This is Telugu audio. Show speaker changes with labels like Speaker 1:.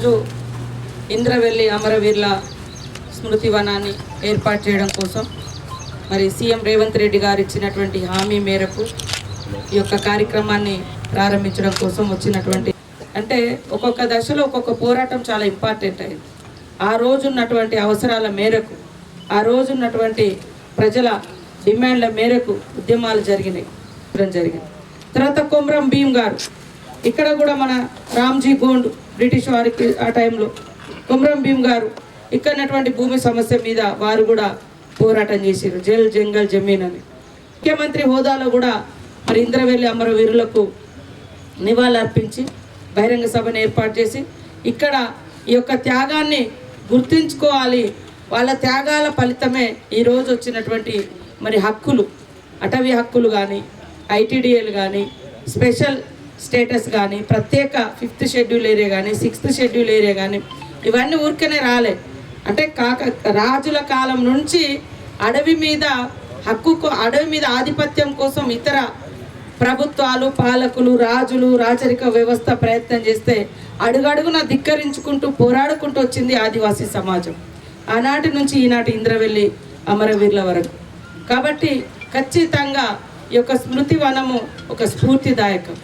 Speaker 1: ఈరోజు ఇంద్రవెల్లి అమరవీర్ల స్మృతి వనాన్ని ఏర్పాటు చేయడం కోసం మరి సీఎం రేవంత్ రెడ్డి గారు ఇచ్చినటువంటి హామీ మేరకు ఈ యొక్క కార్యక్రమాన్ని ప్రారంభించడం కోసం వచ్చినటువంటి అంటే ఒక్కొక్క దశలో ఒక్కొక్క పోరాటం చాలా ఇంపార్టెంట్ అయింది. ఆ రోజు ఉన్నటువంటి అవసరాల మేరకు ఆ రోజు ఉన్నటువంటి ప్రజల డిమాండ్ల మేరకు ఉద్యమాలు జరిగినాయి. జరిగింది తర్వాత కొమరం భీమ్ గారు ఇక్కడ కూడా మన రామ్జీ గోండ్ బ్రిటిష్ వారికి ఆ టైంలో కుమ్రం భీమ్ గారు ఇక్కడ భూమి సమస్య మీద వారు కూడా పోరాటం చేశారు జల్ జంగల్ జమీన్ అని. ముఖ్యమంత్రి హోదాలో కూడా మరి ఇంద్రవెల్లి అమరవీరులకు నివాళులర్పించి బహిరంగ సభను ఏర్పాటు చేసి ఇక్కడ ఈ యొక్క త్యాగాన్ని గుర్తుంచుకోవాలి. వాళ్ళ త్యాగాల ఫలితమే ఈరోజు వచ్చినటువంటి మరి హక్కులు అటవీ హక్కులు కానీ ఐటీడీఏలు కానీ స్పెషల్ స్టేటస్ కానీ ప్రత్యేక ఫిఫ్త్ షెడ్యూల్ ఏరియా కానీ సిక్స్త్ షెడ్యూల్ ఏరియా కానీ ఇవన్నీ ఊరికనే రాలే. అంటే కాక రాజుల కాలం నుంచి అడవి మీద హక్కు అడవి మీద ఆధిపత్యం కోసం ఇతర ప్రభుత్వాలు పాలకులు రాజులు రాచరిక వ్యవస్థ ప్రయత్నం చేస్తే అడుగడుగున ధిక్కరించుకుంటూ పోరాడుకుంటూ వచ్చింది ఆదివాసీ సమాజం. ఆనాటి నుంచి ఈనాటి ఇంద్రవెల్లి అమరవీరుల వరకు. కాబట్టి ఖచ్చితంగా ఈ యొక్క స్మృతి వనము ఒక స్ఫూర్తిదాయకం.